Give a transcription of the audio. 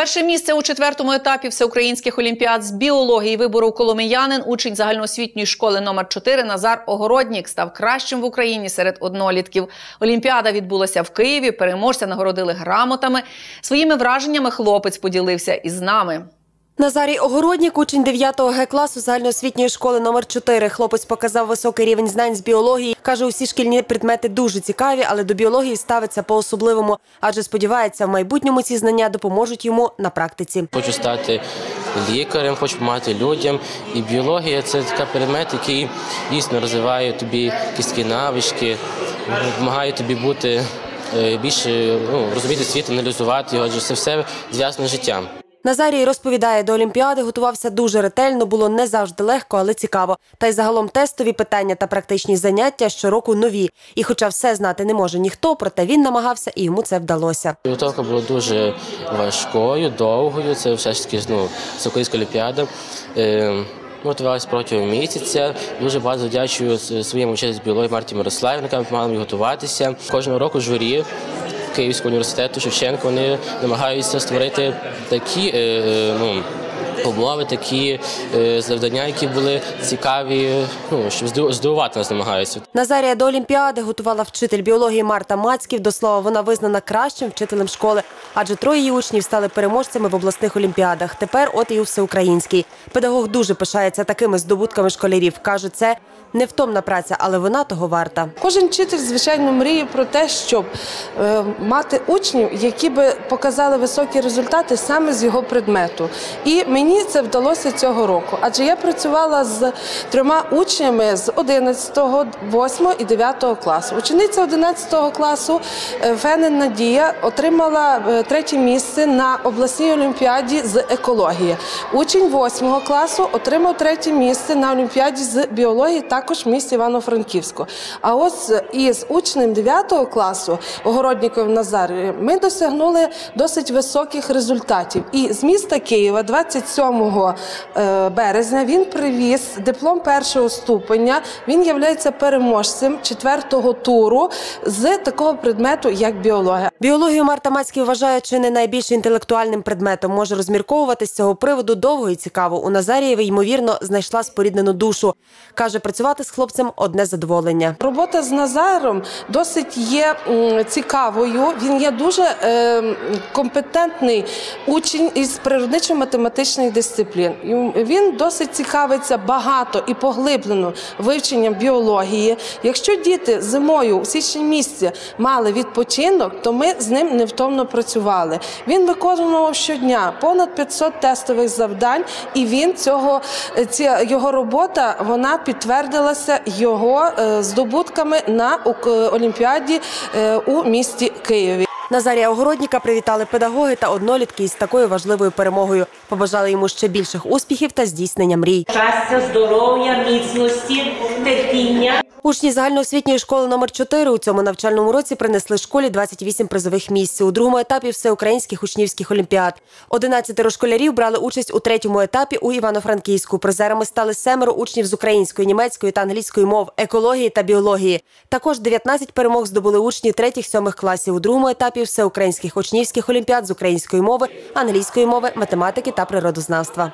Перше місце у четвертому етапі всеукраїнських олімпіад з біології вибору коломиянин, учень загальноосвітньої школи номер 4 Назар Огороднік став кращим в Україні серед однолітків. Олімпіада відбулася в Києві. Переможця нагородили грамотами. Своїми враженнями хлопець поділився із нами. Назарій Огороднік, учень 9 Г класу загальноосвітньої школи номер 4 Хлопець показав високий рівень знань з біології. Каже, усі шкільні предмети дуже цікаві, але до біології ставиться по-особливому, адже сподівається, в майбутньому ці знання допоможуть йому на практиці. Хочу стати лікарем, хочу допомагати людям. І біологія це такий предмет, який дійсно розвиває тобі якісь такі навички, допомагає тобі бути е, більше ну, розуміти світ, аналізувати його, адже це все зв'язано з життям. Назарій розповідає, до Олімпіади готувався дуже ретельно, було не завжди легко, але цікаво. Та й загалом тестові питання та практичні заняття щороку нові. І, хоча все знати не може ніхто, проте він намагався і йому це вдалося. Підготовка була дуже важкою, довгою. Це все ж таки ну, Всеукраїнська олімпіада. Е, Готувалися протягом місяця. Дуже багато завдячую своєму вчителю з біології Марті Мирославівні, яка мені готуватися. Кожного року журі Київського університету Шевченко вони намагаються створити такі е, е, ну, умови, такі е, завдання, які були цікаві, ну, щоб здив- здивувати нас намагаються. Назарія до Олімпіади готувала вчитель біології Марта Мацьків. До слова, вона визнана кращим вчителем школи, адже троє її учнів стали переможцями в обласних олімпіадах. Тепер от і у всеукраїнській. Педагог дуже пишається такими здобутками школярів. Каже, це невтомна праця, але вона того варта. Кожен вчитель, звичайно, мріє про те, щоб е, мати учнів, які би показали високі результати саме з його предмету. І мені це вдалося цього року. Адже я працювала з трьома учнями з 11, 8 і 9 класу. Учениця 11 класу е, Фенен Надія отримала е, третє місце на обласній олімпіаді з екології. Учень 8 класу отримав третє місце на олімпіаді з біології, також в місті Івано-Франківську. А ось із учнем 9 класу Огородніком Назарієм ми досягнули досить високих результатів. І з міста Києва 27 е, березня він привіз диплом першого ступеня. Він є переможцем четвертого туру з такого предмету, як біологія. Біологію Марта Мацький вважає чи не найбільш інтелектуальним предметом. Може розмірковувати з цього приводу довго і цікаво. У Назарієві, ймовірно, знайшла споріднену душу. Каже, працювати з хлопцем одне задоволення. Робота з Назаром досить є цікавою. Він є дуже е, компетентний учень із природничо-математичних дисциплін. Він досить цікавиться багато і поглиблено вивченням біології. Якщо діти зимою у січні місяці мали відпочинок, то ми з ним невтомно працювали. Він виконував щодня понад 500 тестових завдань, і він цього ця його робота вона підтвердилася його е, здобутками на Ук- Олімпіаді е, у місті Києві. Назарія Огородніка привітали педагоги та однолітки із такою важливою перемогою. Побажали йому ще більших успіхів та здійснення мрій. щастя, здоров'я, міцності, терпіння. Учні загальноосвітньої школи номер 4 у цьому навчальному році принесли школі 28 призових місць у другому етапі всеукраїнських учнівських олімпіад. 11 школярів брали участь у третьому етапі у Івано-Франківську. Призерами стали семеро учнів з української, німецької та англійської мов, екології та біології. Також 19 перемог здобули учні третіх-сьомих класів у другому етапі всеукраїнських учнівських олімпіад з української мови, англійської мови, математики та природознавства.